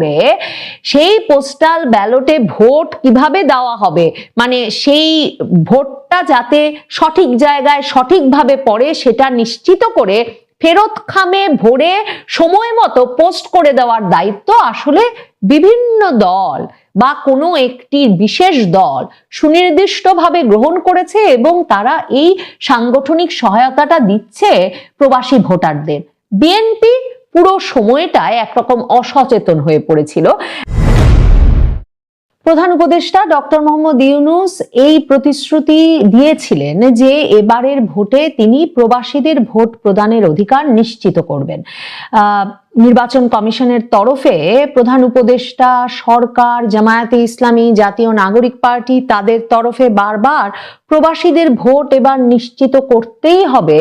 করে সেই postal ব্যালটে vote কীভাবে দেওয়া হবে? মানে সেই ভোটটা যাতে সঠিক জায়গায় সঠিকভাবে পড়ে সেটা নিশ্চিত করে ফেরত খামে ভরে সময় মতো পোস্ট করে দেওয়ার দায়িত্ব আসলে বিভিন্ন দল বা কোনো একটি বিশেষ দল সুনির্দিষ্টভাবে গ্রহণ করেছে এবং তারা এই সাংগঠনিক সহায়তাটা দিচ্ছে প্রবাসী ভোটারদের। বিএনপি পুরো সময়টায় একরকম অসচেতন হয়ে পড়েছিল। প্রধান উপদেষ্টা ডক্টর মোহাম্মদ ইউনুস এই প্রতিশ্রুতি দিয়েছিলেন যে এবারের ভোটে তিনি প্রবাসীদের ভোট প্রদানের অধিকার নিশ্চিত করবেন। নির্বাচন কমিশনের তরফে প্রধান উপদেষ্টা, সরকার, জামায়াতে ইসলামী, জাতীয় নাগরিক পার্টি তাদের তরফে বারবার প্রবাসীদের ভোট এবার নিশ্চিত করতেই হবে।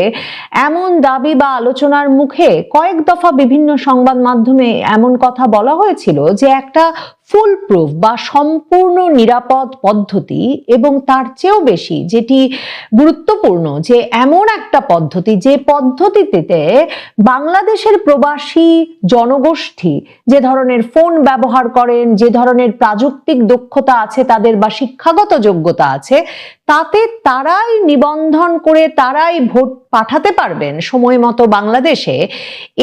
এমন দাবি বা আলোচনার মুখে কয়েক দফা বিভিন্ন সংবাদ মাধ্যমে এমন কথা বলা হয়েছিল যে একটা ফুল প্রুফ বা সম্পূর্ণ নিরাপদ পদ্ধতি এবং তার চেয়েও বেশি যেটি গুরুত্বপূর্ণ যে এমন একটা পদ্ধতি যে পদ্ধতিতে বাংলাদেশের প্রবাসী জনগোষ্ঠী, যে ধরনের ফোন ব্যবহার করেন, যে ধরনের প্রাযুক্তিক দক্ষতা আছে তাদের বা শিক্ষাগত যোগ্যতা আছে, তাতে তারাই নিবন্ধন করে তারাই ভোট পাঠাতে পারবেন সময় মতো বাংলাদেশে,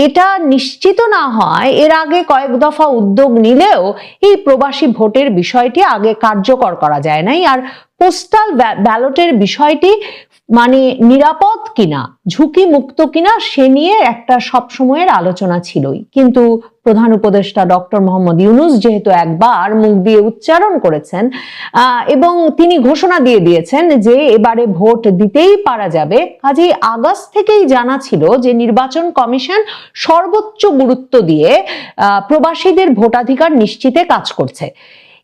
এটা নিশ্চিত না হয় এর আগে কয়েক দফা উদ্যোগ নিলেও এই প্রবাসী ভোটের বিষয়টি আগে কার্যকর করা যায় নাই। আর পোস্টাল ব্যালটের বিষয়টি মানে নিরাপদ কিনা ঝুঁকি মুক্ত কিনা, সে নিয়ে একটা সবসময়ের আলোচনা ছিলই। কিন্তু প্রধান উপদেষ্টা ডক্টর মোহাম্মদ ইউনুস যেহেতু একবার মুখ দিয়ে উচ্চারণ করেছেন এবং তিনি ঘোষণা দিয়ে দিয়েছেন যে এবারে ভোট দিতেই পারা যাবে, কাজেই আগস্ট থেকেই জানা ছিল যে নির্বাচন কমিশন সর্বোচ্চ গুরুত্ব দিয়ে প্রবাসীদের ভোটাধিকার নিশ্চিতে কাজ করছে।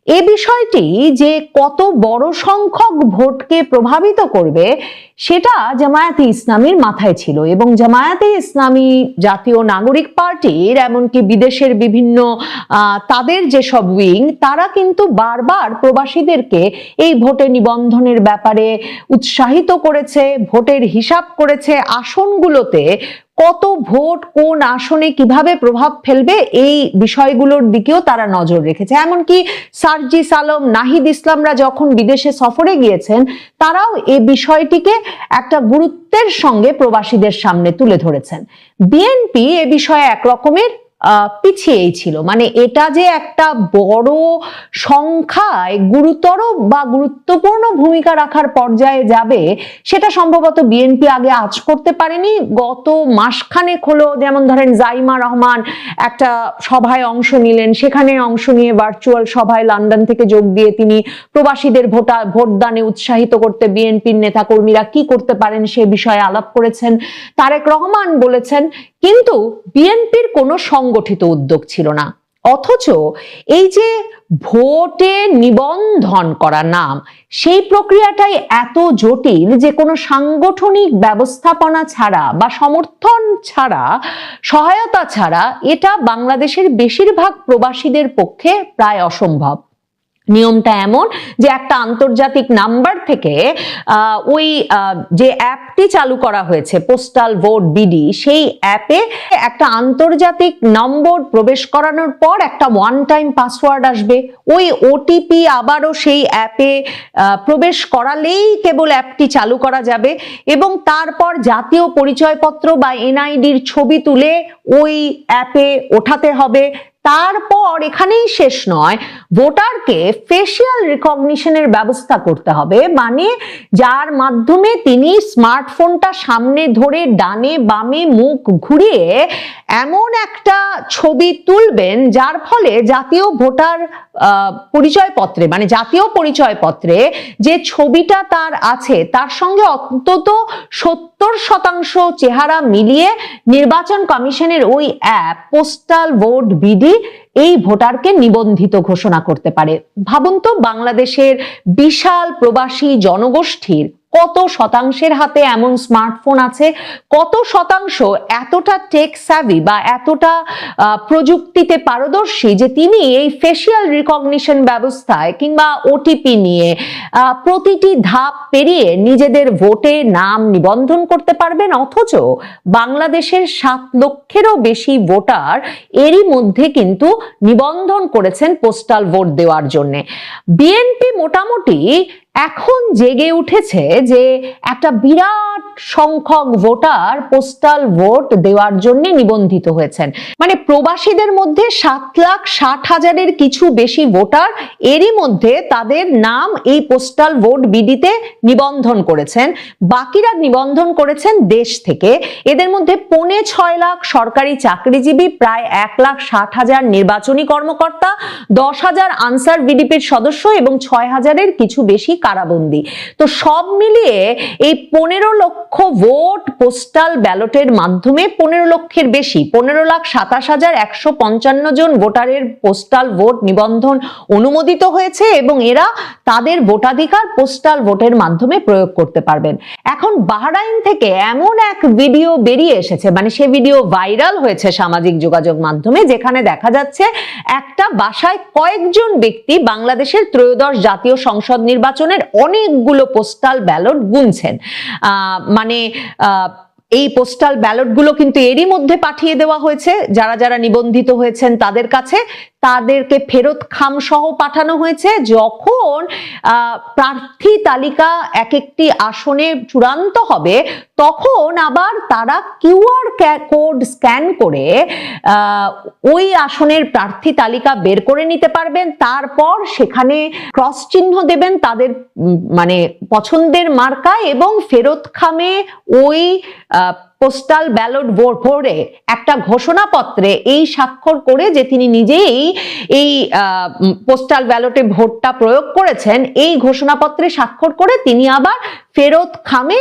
এ বিষয়টি যে কত বড় সংখ্যক ভোটকে প্রভাবিত করবে, সেটা জামায়াতে ইসলামীর মাথায় ছিল এবং জামায়াতে ইসলামী জাতীয় নাগরিক পার্টির এমনকি বিদেশের বিভিন্ন তাদের যেসব উইং, তারা কিন্তু বারবার প্রবাসীদেরকে এই ভোটে নিবন্ধনের ব্যাপারে উৎসাহিত করেছে, ভোটের হিসাব করেছে, আসনগুলোতে কত ভোট কোন আসনে কীভাবে প্রভাব ফেলবে এই বিষয়গুলোর দিকেও তারা নজর রেখেছে। এমনকি সার্জি সালম নাহিদ ইসলামরা যখন বিদেশে সফরে গিয়েছেন তারাও এই বিষয়টিকে একটা গুরুত্বের সঙ্গে প্রবাসীদের সামনে তুলে ধরেছেন। বিএনপি এ বিষয়ে এক রকমের আহ, পিছিয়েই ছিল। মানে এটা যে একটা বড় সংখ্যায় গুরুতর বা গুরুত্বপূর্ণ ভূমিকা রাখার পর্যায়ে যাবে, সেটা সম্ভবত বিএনপি আগে আজ করতে পারেনি। গত মাসখানেক হলো যেমন ধরেন জাইমা রহমান একটা সভায় অংশ নিলেন। সেখানে অংশ নিয়ে ভার্চুয়াল সভায় লন্ডন থেকে যোগ দিয়ে তিনি প্রবাসীদের ভোটা, ভোটদানে উৎসাহিত করতে বিএনপির নেতাকর্মীরা কি করতে পারেন সে বিষয়ে আলাপ করেছেন। তারেক রহমান বলেছেন কিন্তু বিএনপির কোনো সংগঠিত উদ্যোগ ছিল না। অথচ এই যে ভোটে নিবন্ধন করা নাম, সেই প্রক্রিয়াটাই এত জটিল যে কোনো সাংগঠনিক ব্যবস্থাপনা ছাড়া বা সমর্থন ছাড়া, সহায়তা ছাড়া এটা বাংলাদেশের বেশিরভাগ প্রবাসীদের পক্ষে প্রায় অসম্ভব। নিয়মটা এমন যে একটা আন্তর্জাতিক নাম্বার থেকে ওই যে অ্যাপটি চালু করা হয়েছে, পোস্টাল ভোট বিডি, সেই অ্যাপে একটা আন্তর্জাতিক নম্বর প্রবেশ করানোর পর একটা ওয়ান টাইম পাসওয়ার্ড আসবে। ওই ওটিপি আবারও সেই অ্যাপে প্রবেশ করালেই কেবল অ্যাপটি চালু করা যাবে এবং তারপর জাতীয় পরিচয়পত্র বা এনআইডির ছবি তুলে ওই অ্যাপে ওঠাতে হবে। তারপর এখানেই শেষ নয়, ভোটারকে ফেসিয়াল রিকগনিশনের ব্যবস্থা করতে হবে। মানে যার মাধ্যমে তিনি স্মার্টফোনটা সামনে ধরে ডানে বামে মুখ ঘুরিয়ে এমন একটা ছবি তুলবেন, যার ফলে জাতীয় ভোটার পরিচয়পত্রে মানে জাতীয় পরিচয়পত্রে যে ছবিটা তার আছে, তার সঙ্গে অন্তত সত্তর শতাংশ চেহারা মিলিয়ে নির্বাচন কমিশনের ওই অ্যাপ, পোস্টাল ভোট বিডি, এই ভোটারকে নিবন্ধিত ঘোষণা করতে পারে। ভাবুন তো, বাংলাদেশের বিশাল প্রবাসী জনগোষ্ঠীর কত শতাংশের হাতে এমন স্মার্টফোন আছে? কত শতাংশ এতটা টেক স্যাভি বা এতটা প্রযুক্তিতে পারদর্শী যে তিনি এই ফেসিয়াল রিকগনিশন ব্যবস্থায় কিংবা ওটিপি নিয়ে প্রতিটি ধাপ পেরিয়ে নিজেদের ভোটে নাম নিবন্ধন করতে পারবেন? অথচ বাংলাদেশের সাত লক্ষেরও বেশি ভোটার এরই মধ্যে কিন্তু নিবন্ধন করেছেন পোস্টাল ভোট দেওয়ার জন্য। বিএনপি মোটামুটি এখন জেগে উঠেছে যে একটা বিরাট সংখ্যক ভোটার পোস্টাল ভোট দেওয়ার জন্য নিবন্ধিত হয়েছেন। মানে প্রবাসীদের মধ্যে সাত লাখ ষাট হাজারের কিছু বেশি ভোটার এরই মধ্যে তাদের নাম এই পোস্টাল ভোট বিডিতে নিবন্ধন করেছেন। বাকিরা নিবন্ধন করেছেন দেশ থেকে। এদের মধ্যে পৌনে ছয় লাখ সরকারি চাকরিজীবী, প্রায় এক লাখ ষাট হাজার নির্বাচনী কর্মকর্তা, দশ হাজার আনসার বিডিপির সদস্য এবং ছয় হাজারের কিছু বেশি কারাবন্দী। তো সব মিলিয়ে এই পনেরো লক্ষ ভোট পোস্টাল ব্যালটের মাধ্যমে পনেরো লক্ষের বেশি, পনেরো লাখ সাতাশ হাজার একশো পঞ্চান্ন জন ভোটারের পোস্টাল ভোট নিবন্ধন অনুমোদিত হয়েছে এবং এরা তাদের ভোটাধিকার পোস্টাল ভোটের মাধ্যমে প্রয়োগ করতে পারবেন। এখন বাহরাইন থেকে এমন এক ভিডিও বেরিয়ে এসেছে মানে সে ভিডিও ভাইরাল হয়েছে সামাজিক যোগাযোগ মাধ্যমে, যেখানে দেখা যাচ্ছে একটা বাসায় কয়েকজন ব্যক্তি বাংলাদেশের ত্রয়োদশ জাতীয় সংসদ নির্বাচনের অনেকগুলো পোস্টাল ব্যালট গুনছেন। মানে এই পোস্টাল ব্যালটগুলো কিন্তু এরই মধ্যে পাঠিয়ে দেওয়া হয়েছে। যারা যারা নিবন্ধিত হয়েছেন তাদের কাছে তাদেরকে ফেরত খাম সহ পাঠানো হয়েছে। যখন প্রার্থী তালিকা এক একটি আসনে চূড়ান্ত হবে তখন আবার তারা কিউআর কোড স্ক্যান করে ওই আসনের প্রার্থী তালিকা বের করে নিতে পারবেন। তারপর সেখানে ক্রস চিহ্ন দেবেন তাদের মানে পছন্দের মার্কা এবং ফেরত খামে ওই পোস্টাল ব্যালট ভোরে একটা ঘোষণাপত্রে এই স্বাক্ষর করে যে তিনি নিজেই এই পোস্টাল ব্যালটে ভোটটা প্রয়োগ করেছেন, এই ঘোষণাপত্রে স্বাক্ষর করে তিনি আবার ফেরত খামে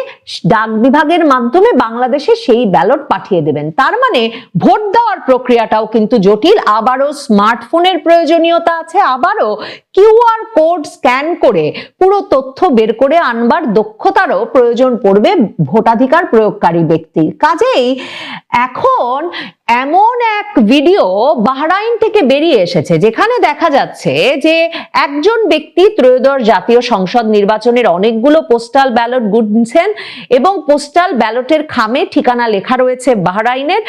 ডাক বিভাগের মাধ্যমে বাংলাদেশে সেই ব্যালট পাঠিয়ে দেবেন। তার মানে ভোট দেওয়ার প্রক্রিয়াটাও কিন্তু জটিল, আবারও স্মার্টফোনের প্রয়োজনীয়তা আছে, আবারও কিউআর কোড স্ক্যান করে পুরো তথ্য বের করে আনবার দক্ষতারও প্রয়োজন পড়বে ভোটাধিকার প্রয়োগকারী ব্যক্তির কাজেই এখন এমন এক ভিডিও বাহরাইন থেকে বেরিয়ে এসেছে, যেখানে দেখা যাচ্ছে যে একজন ব্যক্তি ত্রয়োদশ জাতীয় সংসদ নির্বাচনের অনেকগুলো পোস্টাল ব্যালট গুনছেন এবং পোস্টাল ব্যালটের খামে ঠিকানা লেখা রয়েছে বাহরাইনের।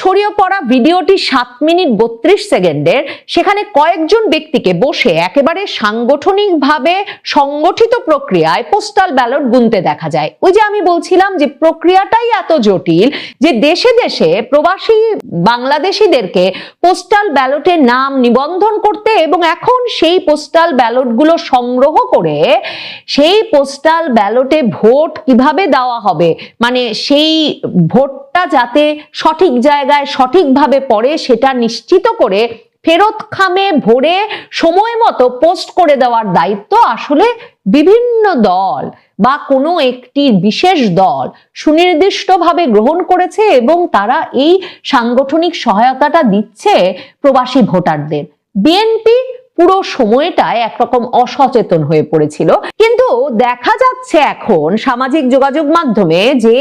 ছড়িয়ে পড়া ভিডিওটি সাত মিনিট বত্রিশ সেকেন্ডের, সেখানে কয়েকজন ব্যক্তিকে বসে একেবারে সাংগঠনিকভাবে সংগঠিত প্রক্রিয়ায় পোস্টাল ব্যালট গুনতে দেখা যায়। ওই যে আমি বলছিলাম যে প্রক্রিয়াটাই এত জটিল যে দেশে দেশে প্রবাসী বাংলাদেশিদেরকে পোস্টাল ব্যালটে নাম নিবন্ধন করতে এবং এখন সেই পোস্টাল ব্যালটগুলো সংগ্রহ করে সেই পোস্টাল ব্যালটে ভোট কীভাবে দেওয়া হবে? মানে সেই ভোটটা যাতে সঠিক জায়গায় সঠিকভাবে পড়ে সেটা নিশ্চিত করে ফেরত খামে ভরে সময় মতো পোস্ট করে দেওয়ার দায়িত্ব আসলে বিভিন্ন দল বা কোনো একটি বিশেষ দল সুনির্দিষ্টভাবে গ্রহণ করেছে এবং তারা এই সাংগঠনিক সহায়তাটা দিচ্ছে প্রবাসী ভোটারদের। বিএনপি পুরো সময়টায় একরকম অসচেতন হয়ে পড়েছিল। কিন্তু দেখা যাচ্ছে এখন সামাজিক যোগাযোগ মাধ্যমে যে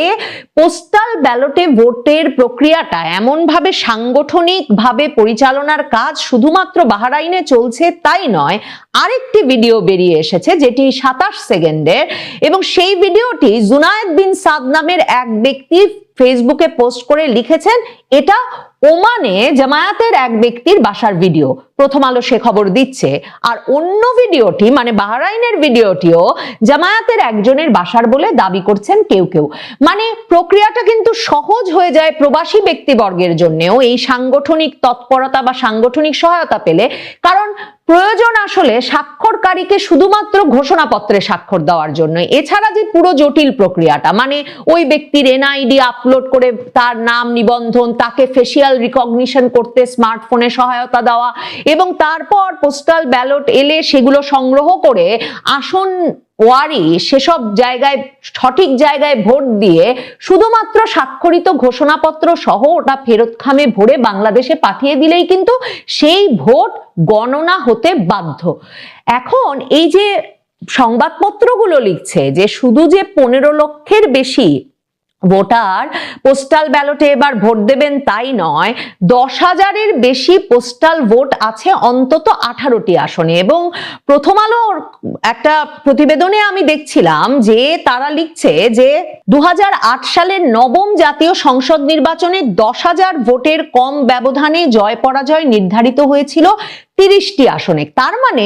পোস্টাল ব্যালটে ভোটের প্রক্রিয়াটা এমন ভাবে সাংগঠনিক ভাবে পরিচালনার কাজ শুধুমাত্র বাহারাইনে চলছে তাই নয়, আরেকটি ভিডিও বেরিয়ে এসেছে যেটি সাতাশ সেকেন্ডের এবং সেই ভিডিওটি জুনায়েদ বিন সাদ নামের এক ব্যক্তি ফেসবুকে পোস্ট করে লিখেছেন, এটা ওমানে জামায়াতের এক ব্যক্তির বাসার ভিডিও। প্রথম আলো সে খবর দিচ্ছে। আর অন্য ভিডিওটি মানে বাহরাইনের ভিডিওটিও জামায়াতের একজনের বাসার বলে দাবি করছেন কেউ কেউ। মানে প্রক্রিয়াটা কিন্তু সহজ হয়ে যায় প্রবাসী ব্যক্তিবর্গের জন্যও এই সাংগঠনিক তৎপরতা বা সাংগঠনিক সহায়তা পেলে। কারণ প্রয়োজন আসলে স্বাক্ষরকারীকে শুধুমাত্র ঘোষণাপত্রে স্বাক্ষর দেওয়ার জন্য। এছাড়া যে পুরো জটিল প্রক্রিয়াটা মানে ওই ব্যক্তির এনআইডি আপলোড করে তার নাম নিবন্ধন, তাকে ফেসিয়াল রিকগনিশন করতে স্মার্টফোনে সহায়তা দেওয়া এবং তারপর পোস্টাল ব্যালট এলে সেগুলো সংগ্রহ করে আসন ওয়ারি সেসব জায়গায়, সঠিক জায়গায় ভোট দিয়ে শুধুমাত্র স্বাক্ষরিত ঘোষণাপত্র সহ ওটা ফেরত খামে ভরে বাংলাদেশে পাঠিয়ে দিলেই কিন্তু সেই ভোট গণনা হতে বাধ্য। এখন এই যে সংবাদপত্রগুলো লিখছে যে শুধু যে পনেরো লক্ষের বেশি ভোটার পোস্টাল ব্যালটে এবার ভোট দেবেন তাই নয়। দশ হাজারের বেশি পোস্টাল ভোট আছে অন্তত আঠারোটি আসনে এবং প্রথম আলোর একটা প্রতিবেদনে আমি দেখছিলাম যে তারা লিখছে যে দু হাজার আট সালের নবম জাতীয় সংসদ নির্বাচনে দশ হাজার ভোটের কম ব্যবধানে জয় পরাজয় নির্ধারিত হয়েছিল তিরিশটি আসনে। তার মানে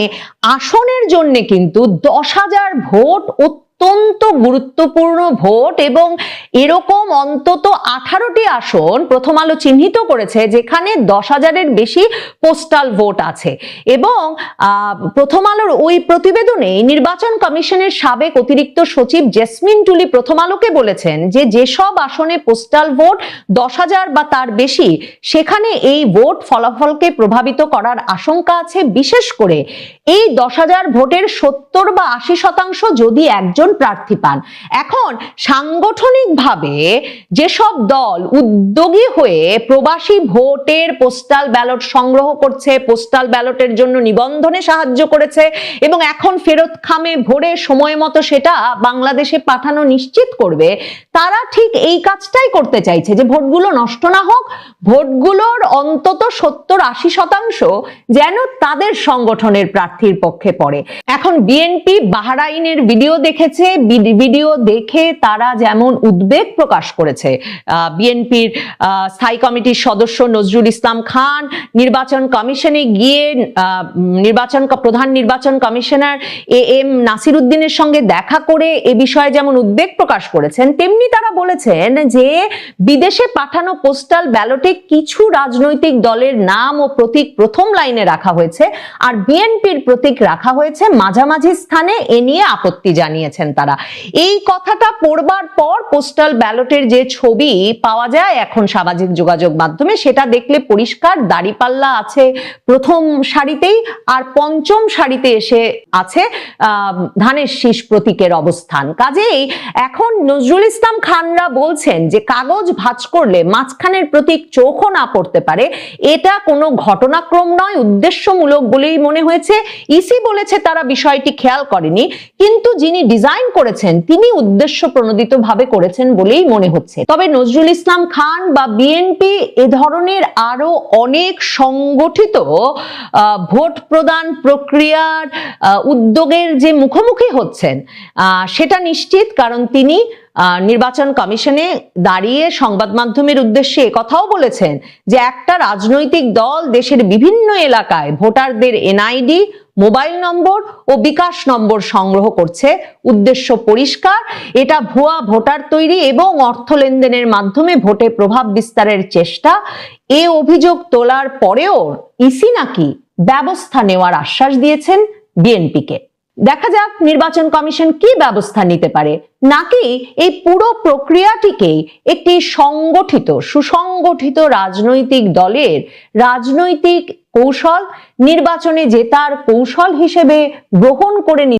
আসনের জন্য কিন্তু দশ হাজার ভোট অত্যন্ত গুরুত্বপূর্ণ ভোট এবং এরকম অন্তত আঠারোটি আসন প্রথম আলো চিহ্নিত করেছে যেখানে দশ হাজারের বেশি পোস্টাল ভোট আছে। এবং প্রথম আলোর ওই প্রতিবেদনে নির্বাচন কমিশনের সাবেক অতিরিক্ত সচিব জেসমিন টুলি প্রথম আলোকে বলেছেন যে যেসব আসনে পোস্টাল ভোট দশ হাজার বা তার বেশি, সেখানে এই ভোট ফলাফলকে প্রভাবিত করার আশঙ্কা আছে। বিশেষ করে এই দশ হাজার ভোটের সত্তর বা আশি শতাংশ যদি একজন প্রার্থী পান। এখন সাংগঠনিকভাবে যেসব দল উদ্যোগী হয়ে প্রবাসী ভোটের পোস্টাল ব্যালট সংগ্রহ করছে, পোস্টাল ব্যালটের জন্য নিবন্ধনে সাহায্য করেছে এবং এখন ফেরত খামে ভরে সময় মতো সেটা বাংলাদেশে পাঠানো নিশ্চিত করবে, তারা ঠিক এই কাজটাই করতে চাইছে যে ভোটগুলো নষ্ট না হোক, ভোটগুলোর অন্তত সত্তর আশি শতাংশ যেন তাদের সংগঠনের প্রার্থীর পক্ষে পড়ে। এখন বিএনপি বাহরাইনের ভিডিও দেখেছে বি- ভিডিও দেখে তারা যেমন উদ্বেগ প্রকাশ করেছে। বিএনপির স্থায়ী কমিটির সদস্য নজরুল ইসলাম খান, নির্বাচন কমিশনে গিয়ে নির্বাচন প্রধান নির্বাচন কমিশনার এ এম নাসির উদ্দিনের সঙ্গে দেখা করে এ বিষয়ে যেমন উদ্বেগ প্রকাশ করেছেন, তেমনি তারা বলেছেন যে বিদেশে পাঠানো পোস্টাল ব্যালটে কিছু রাজনৈতিক দলের নাম ও প্রতীক প্রথম লাইনে রাখা হয়েছে, আর বিএনপির প্রতীক রাখা হয়েছে মাঝামাঝি স্থানে, এ নিয়ে আপত্তি জানিয়েছেন। তারা। এই কথাটা পড়বার পর পোস্টাল ব্যালটের যে ছবি পাওয়া যায় এখন সামাজিক যোগাযোগ মাধ্যমে, সেটা দেখলে পরিষ্কার দাড়িপাল্লা আছে প্রথম সারিতেই আর পঞ্চম সারিতে এসে আছে ধানের শীষ প্রতীকের অবস্থান। কাজেই এখন নজরুল ইসলাম খানরা বলছেন যে কাগজ ভাঁজ করলে মাঝখানের প্রতীক চোখও না পড়তে পারে। এটা কোনো ঘটনাক্রম নয়, উদ্দেশ্যমূলক বলেই মনে হয়েছে। ইসি বলেছে তারা বিষয়টি খেয়াল করেনি, কিন্তু যিনি ডিজাইন করেছেন, তিনি উদ্দেশ্য প্রণোদিত ভাবে করেছেন বলেই মনে হচ্ছে। তবে নজরুল ইসলাম খান বা বিএনপি এ ধরনের আরও অনেক সংগঠিত ভোট প্রদান প্রক্রিয়ার উদ্যোগের যে মুখোমুখি হচ্ছেন সেটা নিশ্চিত কারণ তিনি নির্বাচন কমিশনে দাঁড়িয়ে সংবাদ মাধ্যমের উদ্দেশ্যে কথাও বলেছেন যে একটা রাজনৈতিক দল দেশের বিভিন্ন এলাকায় ভোটারদের এনআইডি, মোবাইল নম্বর ও বিকাশ নম্বর সংগ্রহ করছে। উদ্দেশ্য পরিষ্কার, এটা ভুয়া ভোটার তৈরি এবং অর্থ লেনদেনের মাধ্যমে ভোটে প্রভাব বিস্তারের চেষ্টা। এ অভিযোগ তোলার পরেও ইসি নাকি ব্যবস্থা নেওয়ার আশ্বাস দিয়েছেন বিএনপিকে। দেখা যাক নির্বাচন কমিশন কি ব্যবস্থা নিতে পারে। নাকি এই পুরো প্রক্রিয়াটিকে একটি সংগঠিত, সুসংগঠিত রাজনৈতিক দলের রাজনৈতিক কৌশল, নির্বাচনে জেতার কৌশল হিসেবে গ্রহণ করে